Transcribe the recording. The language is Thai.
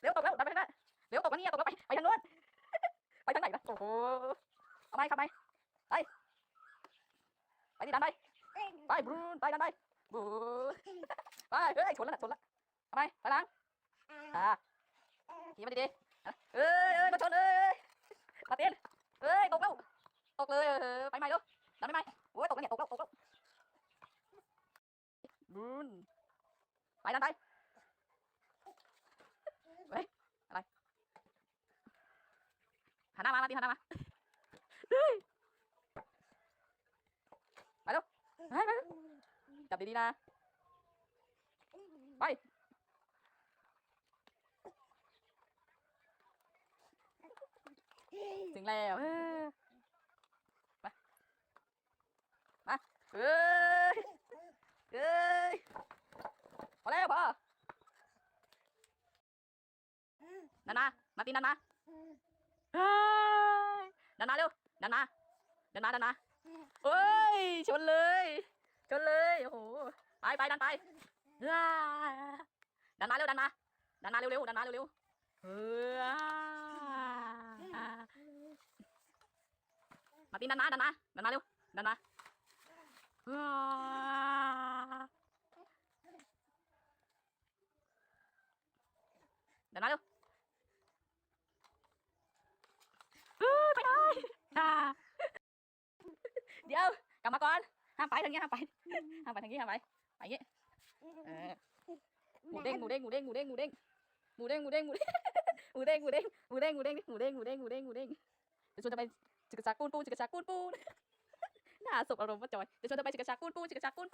เร็วตกแล้วดันไปทางนั้นเร็วตกมาเนี่ยตกแล้วไปไปทางโน้นไปทางไหนล่ะโอ้โหเอาไปขับไปไปไปดิดันไปไปบรูนไปดันไปบรูนไปเฮ้ยชนแล้วน่ะชนแล้วทำไมไปหลังอ่าขี่มาดีๆอะเอ้ยเอ้ยมาชนเอ้ยมาเต้นเอ้ยตกแล้วตกเลยเออไปใหม่เร็วดันไปใหม่โอ้ยตกแล้วเนี่ยตกแล้วตกแล้วบรูนไปดันไป หันหน้า มามาตีหันหน้ามาเฮ้ยไปเร็วไปไปจับดีๆนะไปถึงแล้วเออมา มาเอ้ยเอ้ยพอแล้วพอนันมา มาตีนันมา เฮ้ยดันมาเร็ว ดันมาดันมาดันมาเฮ้ย ชนเลย ชนเลยโอ้โหไปไปดันไปว้าดันมาเร็วดันมาดันมาเร็วเร็วดันมาเร็วเร็วเฮ้ยมาตีดันมาดันมาดันมาเร็วดันมาดันมาเร็ว เอ้ยไปเลยอ่า เดี๋ยวกลับมาก่อนห้ามไปทางนี้ห้ามไปห้ามไปทางนี้ห้ามไปไปอย่างนี้เออหมูเด้งหมูเด้งหมูเด้งหมูเด้งหมูเด้งหมูเด้งหมูเด้งหมูเด้งหมูเด้งหมูเด้งหมูเด้งหมูเด้งหมูเด้งหมูเด้งหมูเด้งหมูเด้งเดี๋ยวชวนจะไปจิกกะจักปูนปูจิกกะจักปูนปูน่าสบอารมณ์ว่าจอยเดี๋ยวชวนจะไปจิกกะจักปูนปูจิกกะจักปูนปู